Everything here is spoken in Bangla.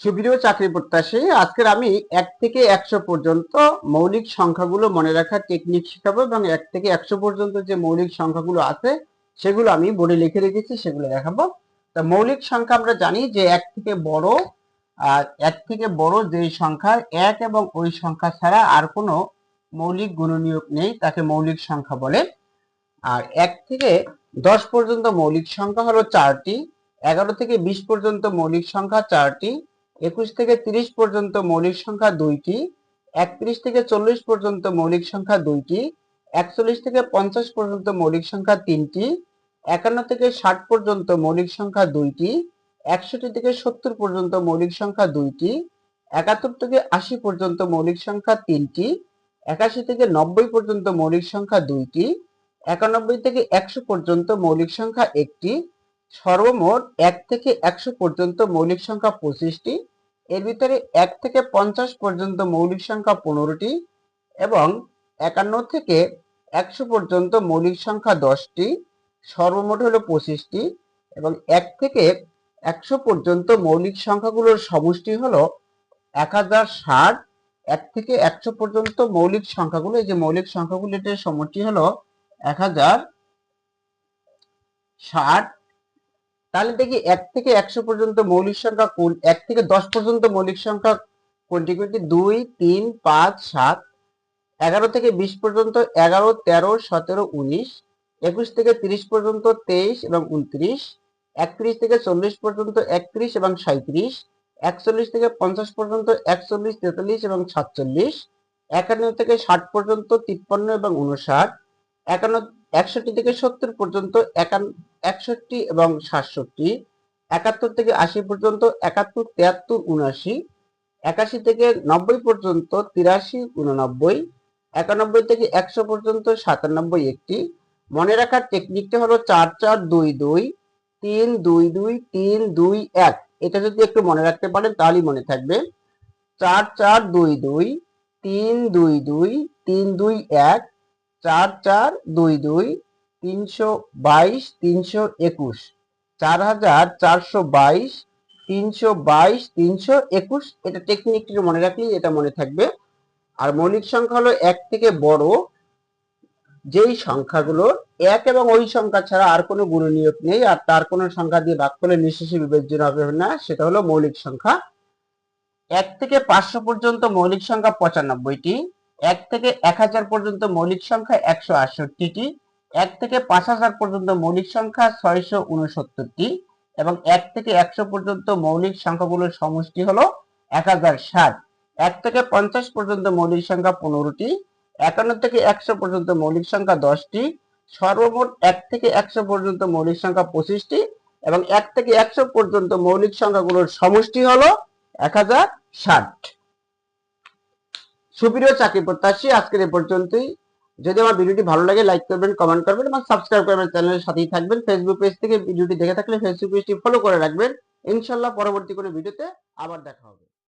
সুপ্রিয় চাকরি প্রত্যাশী, আজকের আমি এক থেকে একশো পর্যন্ত মৌলিক সংখ্যাগুলো মনে রাখার টেকনিক শেখাবো এবং এক থেকে একশো পর্যন্ত যে মৌলিক সংখ্যাগুলো আছে, সেগুলো আমি বোর্ডে লিখে রেখেছি, সেগুলো দেখাবো। তা মৌলিক সংখ্যা আমরা জানি যে এক থেকে বড়, আর এক থেকে বড় যে সংখ্যা, এক এবং ওই সংখ্যা ছাড়া আর কোনো মৌলিক গুণনীয়ক নেই, তাকে মৌলিক সংখ্যা বলে। আর এক থেকে দশ পর্যন্ত মৌলিক সংখ্যা হলো চারটি, এগারো থেকে বিশ পর্যন্ত মৌলিক সংখ্যা চারটি একুশ থেকে তিরিশ পর্যন্ত মৌলিক সংখ্যা দুইটি, একত্রিশ থেকে চল্লিশ পর্যন্ত মৌলিক সংখ্যা দুইটি, একচল্লিশ থেকে পঞ্চাশ পর্যন্ত মৌলিক সংখ্যা তিনটি, একান্ন থেকে ষাট পর্যন্ত মৌলিক সংখ্যা দুইটি, একষট্টি থেকে সত্তর পর্যন্ত মৌলিক সংখ্যা দুইটি, একাত্তর থেকে আশি পর্যন্ত মৌলিক সংখ্যা তিনটি, একাশি থেকে নব্বই পর্যন্ত মৌলিক সংখ্যা দুইটি, একানব্বই থেকে একশো পর্যন্ত মৌলিক সংখ্যা একটি, সর্বমোট এক থেকে একশো পর্যন্ত মৌলিক সংখ্যা পঁচিশটি এর ভিতরে এক থেকে পঞ্চাশ পর্যন্ত মৌলিক সংখ্যা পনেরোটি এবং একান্ন থেকে একশো পর্যন্ত মৌলিক সংখ্যা দশটি, সর্বমোট হলো পঁচিশটি এবং এক থেকে একশো পর্যন্ত মৌলিক সংখ্যাগুলোর সমষ্টি হলো এক হাজার ষাট। এক থেকে একশো পর্যন্ত মৌলিক সংখ্যাগুলো, এই যে মৌলিক সংখ্যাগুলো সমষ্টি হলো এক হাজার ষাট। তাহলে দেখি এক থেকে একশো পর্যন্ত মৌলিক সংখ্যা কোন, এক থেকে দশ পর্যন্ত মৌলিক সংখ্যা কোনটি কোনটি? দুই, তিন, পাঁচ, সাত, এগারো থেকে বিশ পর্যন্ত এগারো, তেরো, সতেরো, উনিশ, একুশ থেকে তিরিশ পর্যন্ত তেইশ এবং উনত্রিশ, একত্রিশ থেকে চল্লিশ পর্যন্ত একত্রিশ এবং সাঁত্রিশ একচল্লিশ থেকে পঞ্চাশ পর্যন্ত একচল্লিশ, তেতাল্লিশ এবং সাতচল্লিশ, একান্ন থেকে ষাট পর্যন্ত তিপ্পান্ন এবং উনষাট একান্ন একষট্টি থেকে সত্তর পর্যন্ত একষট্টি এবং সাতষট্টি, একাত্তর থেকে আশি পর্যন্ত একাত্তর, তিয়াত্তর, উনআশি, একাশি থেকে নব্বই পর্যন্ত তিরাশি, উননব্বই, একানব্বই থেকে একশো পর্যন্ত সাতানব্বই একটি। মনে রাখার টেকনিকটা হলো চার চার দুই দুই, তিন দুই দুই, তিন দুই এক। এটা যদি একটু মনে রাখতে পারেন তাহলেই মনে থাকবে। চার চার দুই দুই, তিন দুই দুই, তিন দুই এক চার চার দুই দুই তিনশো বাইশ তিনশো একুশ। চার হাজার চারশো বাইশ তিনশো বাইশ তিনশো একুশ। এটা টেকনিকটি মনে রাখলেই এটা মনে থাকবে। আর মৌলিক সংখ্যা হলো এক থেকে বড়। যেই সংখ্যাগুলো এক এবং ওই সংখ্যা ছাড়া আর কোনো গুণনীয়ক নেই, আর তার কোনো সংখ্যা দিয়ে ভাগ করলে নিঃশেষে বিবেচনা হবে না, সেটা হলো মৌলিক সংখ্যা। এক থেকে পাঁচশো পর্যন্ত মৌলিক সংখ্যা পঁচানব্বইটি। এক থেকে এক হাজার পর্যন্ত মৌলিক সংখ্যা একশো আটষট্টিটি, এক থেকে পাঁচ হাজার পর্যন্ত মৌলিক সংখ্যা ছয়শো উনসত্তরটি এবং এক থেকে একশো পর্যন্ত মৌলিক সংখ্যাগুলোর সমষ্টি হলো এক হাজার ষাট। এক থেকে পঞ্চাশ পর্যন্ত মৌলিক সংখ্যা পনেরোটি, একান্ন থেকে একশো পর্যন্ত মৌলিক সংখ্যা দশটি, সর্বমোট এক থেকে একশো পর্যন্ত মৌলিক সংখ্যা পঁচিশটি এবং এক থেকে একশো পর্যন্ত মৌলিক সংখ্যাগুলোর সমষ্টি হলো এক হাজার ষাট। সুপ্রিয় চাকরি প্রত্যাশী, আজকের এ পর্যন্তই। যদি আমার ভিডিওটি ভালো লাগে লাইক করবেন কমেন্ট করবেন এবং সাবস্ক্রাইব করবেন চ্যানেলের সাথেই থাকবেন। ফেসবুক পেজ থেকে ভিডিওটি দেখে থাকলে ফেসবুক পেজটি ফলো করে রাখবেন। ইনশাল্লাহ পরবর্তী কোনো ভিডিওতে আবার দেখা হবে।